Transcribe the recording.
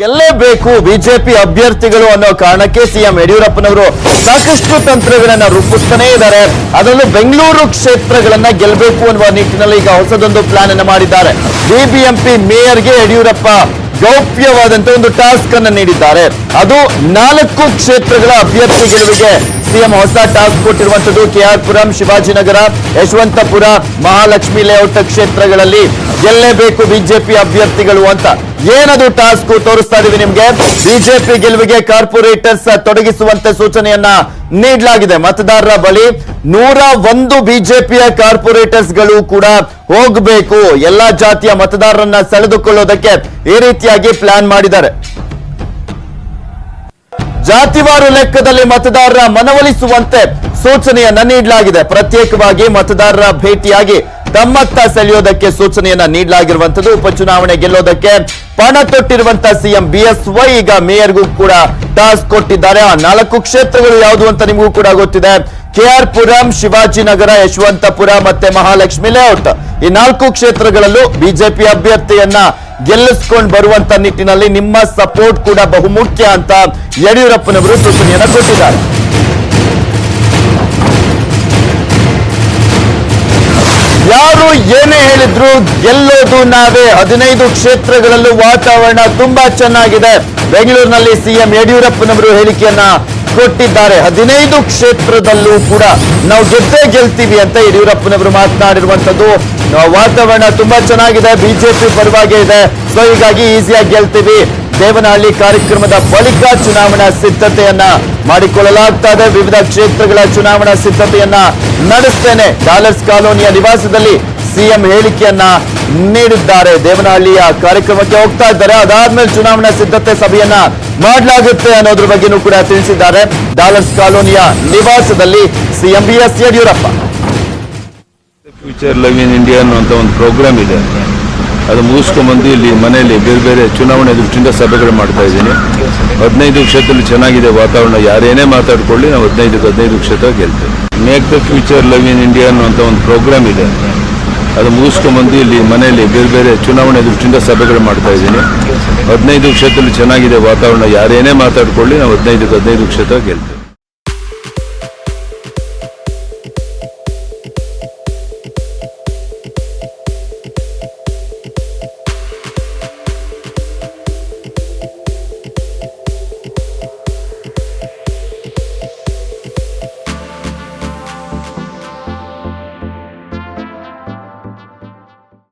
ಗೆಲ್ಲೇಬೇಕು BJP ಅಭ್ಯರ್ಥಿಗಳು ಅನ್ನೋ ಕಾರಣಕ್ಕೆ ಸಿಎಂ ಯಡಿಯೂರಪ್ಪನವರು ಸಾಕಷ್ಟು ತಂತ್ರಗಳನ್ನ ರೂಪಿಸ್ತಾನೆ ಇದ್ದಾರೆ. ಅದರಲ್ಲೂ ಬೆಂಗಳೂರು ಕ್ಷೇತ್ರಗಳನ್ನ ಗೆಲ್ಲಬೇಕು ಅನ್ನುವ ನಿಟ್ಟಿನಲ್ಲಿ ಈಗ ಹೊಸದೊಂದು ಪ್ಲಾನ್ ಅನ್ನು ಮಾಡಿದ್ದಾರೆ. ಬಿಬಿಎಂಪಿ ಮೇಯರ್ಗೆ ಯಡಿಯೂರಪ್ಪ ಗೌಪ್ಯವಾದಂತ ಒಂದು ಟಾಸ್ಕ್ ಅನ್ನು ನೀಡಿದ್ದಾರೆ. ಅದು ನಾಲ್ಕು ಕ್ಷೇತ್ರಗಳ ಅಭ್ಯರ್ಥಿ ಗೆಲುವಿಗೆ ಸಿಎಂ ಹೊಸ ಟಾಸ್ಕ್ ಕೊಟ್ಟಿರುವಂತದ್ದು ಕೆಆರ್ ಪುರಂ ಶಿವಾಜಿನಗರ ಯಶವಂತಪುರ ಮಹಾಲಕ್ಷ್ಮಿ ಲೇಔಟ್ ಕ್ಷೇತ್ರಗಳಲ್ಲಿ ಗೆಲ್ಲೇಬೇಕು ಬಿಜೆಪಿ ಅಭ್ಯರ್ಥಿಗಳು ಅಂತ. ಏನದು ಟಾಸ್ಕ್ ತೋರಿಸ್ತಾ ಇದೀವಿ ನಿಮ್ಗೆ? ಬಿಜೆಪಿ ಗೆಲುವಿಗೆ ಕಾರ್ಪೊರೇಟರ್ಸ್ ತೊಡಗಿಸುವಂತೆ ಸೂಚನೆಯನ್ನ ನೀಡಲಾಗಿದೆ. ಮತದಾರರ ಬಳಿ ನೂರ ಒಂದು ಬಿಜೆಪಿಯ ಕಾರ್ಪೊರೇಟರ್ಸ್ಗಳು ಕೂಡ ಹೋಗಬೇಕು. ಎಲ್ಲಾ ಜಾತಿಯ ಮತದಾರರನ್ನ ಸೆಳೆದುಕೊಳ್ಳೋದಕ್ಕೆ ಈ ರೀತಿಯಾಗಿ ಪ್ಲಾನ್ ಮಾಡಿದ್ದಾರೆ. ಜಾತಿವಾರು ಲೆಕ್ಕದಲ್ಲಿ ಮತದಾರರ ಮನವೊಲಿಸುವಂತೆ ಸೂಚನೆಯನ್ನ ನೀಡಲಾಗಿದೆ. ಪ್ರತ್ಯೇಕವಾಗಿ ಮತದಾರರ ಭೇಟಿಯಾಗಿ ತಮ್ಮತ್ತ ಸೆಳೆಯೋದಕ್ಕೆ ಸೂಚನೆಯನ್ನ ನೀಡಲಾಗಿರುವಂತದ್ದು ಉಪಚುನಾವಣೆ ಗೆಲ್ಲೋದಕ್ಕೆ ಪಣ ತೊಟ್ಟಿರುವಂತಹ ಸಿಎಂ ವೈ ಈಗ ಮೇಯರ್ಗೂ ಕೂಡ ಟಾಸ್ಕ್ ಕೊಟ್ಟಿದ್ದಾರೆ. ಆ ನಾಲ್ಕು ಕ್ಷೇತ್ರಗಳು ಯಾವುದು ಅಂತ ನಿಮಗೂ ಕೂಡ ಗೊತ್ತಿದೆ. ಕೆಆರ್ ಪುರಂ ಶಿವಾಜಿನಗರ, ಯಶವಂತಪುರ ಮತ್ತೆ ಮಹಾಲಕ್ಷ್ಮಿ ಲೇಔಟ್ ಈ ನಾಲ್ಕು ಕ್ಷೇತ್ರಗಳಲ್ಲೂ ಬಿಜೆಪಿ ಅಭ್ಯರ್ಥಿಯನ್ನ ಗೆಲ್ಲಿಸ್ಕೊಂಡು ಬರುವಂತ ನಿಟ್ಟಿನಲ್ಲಿ ನಿಮ್ಮ ಸಪೋರ್ಟ್ ಕೂಡ ಬಹುಮುಖ್ಯ ಅಂತ ಯಡಿಯೂರಪ್ಪನವರು ಸೂಚನೆಯನ್ನು ಕೊಟ್ಟಿದ್ದಾರೆ. ಯಾರು ಏನೇ ಹೇಳಿದ್ರು ಗೆಲ್ಲೋದು ನಾವೇ. ಹದಿನೈದು ಕ್ಷೇತ್ರಗಳಲ್ಲೂ ವಾತಾವರಣ ತುಂಬಾ ಚೆನ್ನಾಗಿದೆ. ಬೆಂಗಳೂರಿನಲ್ಲಿ ಸಿಎಂ ಯಡಿಯೂರಪ್ಪನವರು ಹೇಳಿಕೆಯನ್ನ ಕೊಟ್ಟಿದ್ದಾರೆ. ಹದಿನೈದು ಕ್ಷೇತ್ರದಲ್ಲೂ ಕೂಡ ನಾವು ಗೆದ್ದೇ ಗೆಲ್ತೀವಿ ಅಂತ ಯಡಿಯೂರಪ್ಪನವರು ಮಾತನಾಡಿರುವಂತದ್ದು ನಾವು ವಾತಾವರಣ ತುಂಬಾ ಚೆನ್ನಾಗಿದೆ, ಬಿಜೆಪಿ ಪರವಾಗಿ ಇದೆ. ಸೊ ಹೀಗಾಗಿ ಈಸಿಯಾಗಿ ಗೆಲ್ತೀವಿ. ದೇವನಹಳ್ಳಿ ಕಾರ್ಯಕ್ರಮದ ಬಳಿಕ ಚುನಾವಣಾ ಸಿದ್ಧತೆಯನ್ನ ಮಾಡಿಕೊಳ್ಳಲಾಗ್ತಾ ಇದೆ. ವಿವಿಧ ಕ್ಷೇತ್ರಗಳ ಚುನಾವಣಾ ಸಿದ್ಧತೆಯನ್ನ ನಡೆಸ್ತೇನೆ. ಡಾಲರ್ಸ್ ಕಾಲೋನಿಯ ನಿವಾಸದಲ್ಲಿ ಸಿಎಂ ಹೇಳಿಕೆಯನ್ನ ನೀಡಿದ್ದಾರೆ. ದೇವನಹಳ್ಳಿಯ ಕಾರ್ಯಕ್ರಮಕ್ಕೆ ಹೋಗ್ತಾ ಇದ್ದಾರೆ. ಅದಾದ್ಮೇಲೆ ಚುನಾವಣಾ ಸಿದ್ಧತೆ ಸಭೆಯನ್ನ ಮಾಡಲಾಗುತ್ತೆ ಅನ್ನೋದ್ರ ಬಗ್ಗೆನೂ ಕೂಡ ತಿಳಿಸಿದ್ದಾರೆ. ಡಾಲರ್ಸ್ ಕಾಲೋನಿಯ ನಿವಾಸದಲ್ಲಿ CM B S Yediyurappa future love in India ಅನ್ನುವಂಥ ಒಂದು ಪ್ರೋಗ್ರಾಮ್ ಇದೆ. ಅದು ಮುಗಿಸ್ಕೊಂಡ್ಬಂದು ಇಲ್ಲಿ ಮನೆಯಲ್ಲಿ ಬೇರೆ ಬೇರೆ ಚುನಾವಣೆ ದೃಷ್ಟಿಯಿಂದ ಸಭೆಗಳು ಮಾಡ್ತಾ ಇದ್ದೀನಿ. ಹದಿನೈದು ಕ್ಷೇತ್ರದಲ್ಲಿ ಚೆನ್ನಾಗಿದೆ ವಾತಾವರಣ, ಯಾರೇನೇ ಮಾತಾಡ್ಕೊಳ್ಳಿ, ನಾವು ಹದಿನೈದು ಹದಿನೈದು ಕ್ಷೇತ್ರ ಗೆಲ್ತೇವೆ. Make the future love in India ಅನ್ನುವಂಥ ಒಂದು ಪ್ರೋಗ್ರಾಮ್ ಇದೆ. ಅದು ಮುಗಿಸ್ಕೊಂಡ್ಬಂದು ಇಲ್ಲಿ ಮನೆಯಲ್ಲಿ ಬೇರೆ ಬೇರೆ ಚುನಾವಣೆ ದೃಷ್ಟಿಯಿಂದ ಸಭೆಗಳು ಮಾಡ್ತಾ ಇದ್ದೀನಿ. ಹದಿನೈದು ಕ್ಷೇತ್ರದಲ್ಲಿ ಚೆನ್ನಾಗಿದೆ ವಾತಾವರಣ, ಯಾರೇನೇ ಮಾತಾಡ್ಕೊಳ್ಳಿ, ನಾವು ಹದಿನೈದು ಹದಿನೈದು ಕ್ಷೇತ್ರ ಗೆಲ್ತೇವೆ.